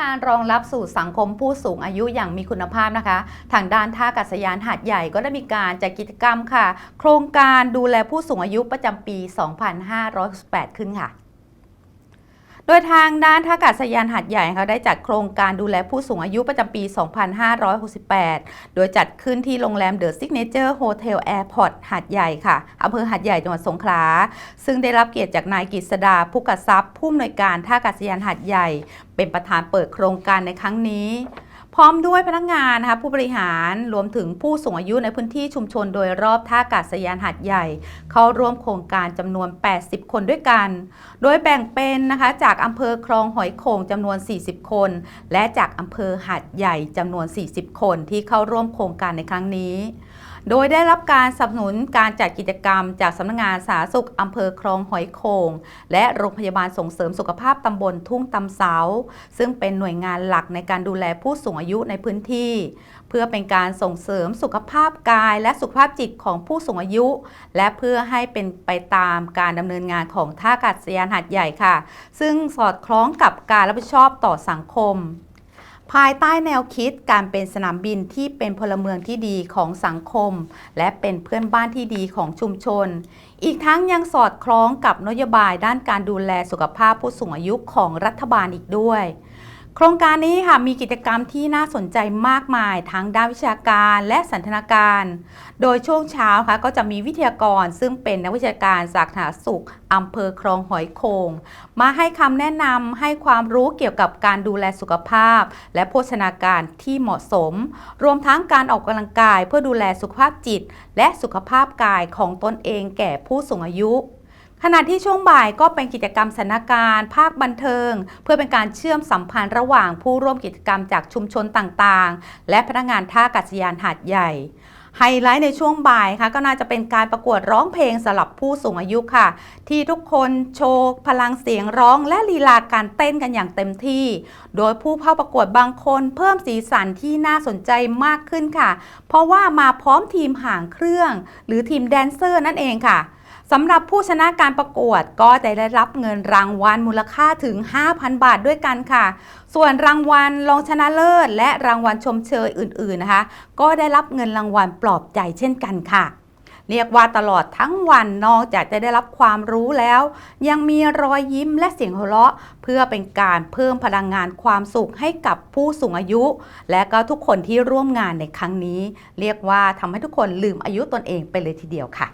การรองรับสู่สังคมผู้สูงอายุอย่างมีคุณภาพนะคะ ทางด้านท่าอากาศยานหาดใหญ่ก็ได้มีการจัดกิจกรรมค่ะ โครงการดูแลผู้สูงอายุประจำปี 2568 ขึ้นค่ะ โดยทางด้านท่าอากาศยานหัดใหญ่เขาได้จัดโครงการดูแลผู้สูงอายุประจำปี 2568 โดยจัดขึ้นที่โรงแรมเดอะซิกเนเจอร์โฮเทลแอร์พอร์ตหัดใหญ่ค่ะอำเภอหัดใหญ่จังหวัดสงขลา ซึ่งได้รับเกียรติจากนายกฤษดาผู้กทรัพย์ผู้อำนวยการท่าอากาศยานหัดใหญ่ เป็นประธานเปิดโครงการในครั้งนี้ พร้อมด้วยพนักงานนะคะผู้บริหารรวมถึงผู้สูงอายุในพื้นที่ชุมชนโดยรอบท่าอากาศยานหัดใหญ่ เข้าร่วมโครงการจำนวน 80 คนด้วยกัน โดยแบ่งเป็นนะคะจากอำเภอคลองหอยโขงจำนวน 40 คน และจากอำเภอหัดใหญ่จำนวน 40 คนที่เข้าร่วมโครงการในครั้งนี้ โดยได้รับการสนับสนุนการจัดกิจกรรม จากสำนักงานสาธารณสุขอำเภอคลองหอยโขงและโรงพยาบาลส่งเสริมสุขภาพตำบลทุ่งตำเสา ซึ่งเป็นหน่วยงานหลักในการดูแลผู้สูงอายุในพื้นที่ เพื่อเป็นการส่งเสริมสุขภาพกายและสุขภาพจิตของผู้สูงอายุ และเพื่อให้เป็นไปตามการดำเนินงานของท่าอากาศยานหาดใหญ่ค่ะ ซึ่งสอดคล้องกับการรับผิดชอบต่อสังคม ภายใต้แนวคิดการเป็นสนามบินที่เป็นพลเมืองที่ดีของสังคม และเป็นเพื่อนบ้านที่ดีของชุมชน อีกทั้งยังสอดคล้องกับนโยบายด้านการดูแลสุขภาพผู้สูงอายุของรัฐบาลอีกด้วย โครงการนี้ค่ะมีกิจกรรมที่น่าสนใจมากมายทั้งด้านวิชาการและสันทนาการ โดยช่วงเช้าค่ะก็จะมีวิทยากรซึ่งเป็นนักวิชาการจากสาธาสุขอำเภอคลองหอยโขงมาให้คำแนะนำให้ความรู้เกี่ยวกับการดูแลสุขภาพ และโภชนาการที่เหมาะสม รวมทั้งการออกกำลังกายเพื่อดูแลสุขภาพจิต และสุขภาพกายของตนเองแก่ผู้สูงอายุ ขณะที่ช่วงบ่ายก็เป็นกิจกรรมสันทนการภาคบันเทิง เพื่อเป็นการเชื่อมสัมพันธ์ระหว่างผู้ร่วมกิจกรรมจากชุมชนต่างๆ และพนักงานท่าอากาศยานหาดใหญ่ไฮไลท์ในช่วงบ่ายค่ะก็น่าจะเป็นการประกวดร้องเพลงสำหรับผู้สูงอายุค่ะ ที่ทุกคนโชว์พลังเสียงร้องและลีลาการเต้นกันอย่างเต็มที่ โดยผู้เข้าประกวดบางคนเพิ่มสีสันที่น่าสนใจมากขึ้นค่ะ เพราะว่ามาพร้อมทีมห่างเครื่อง หรือทีมแดนเซอร์นั่นเองค่ะ สำหรับผู้ชนะการประกวดก็จะได้รับเงินรางวัลมูลค่าถึง 5,000 บาทด้วยกันค่ะ ส่วนรางวัลรองชนะเลิศ และรางวัลชมเชยอื่น ๆนะคะ ก็ได้รับเงินรางวัลปลอบใจเช่นกันค่ะเรียกว่าตลอดทั้งวันนอกจากจะได้รับความรู้แล้ว ยังมีรอยยิ้มและเสียงหัวเราะ เพื่อเป็นการเพิ่มพลังงานความสุขให้กับผู้สูงอายุ และก็ทุกคนที่ร่วมงานในครั้งนี้ เรียกว่าทำให้ทุกคนลืมอายุตนเองไปเลยทีเดียวค่ะ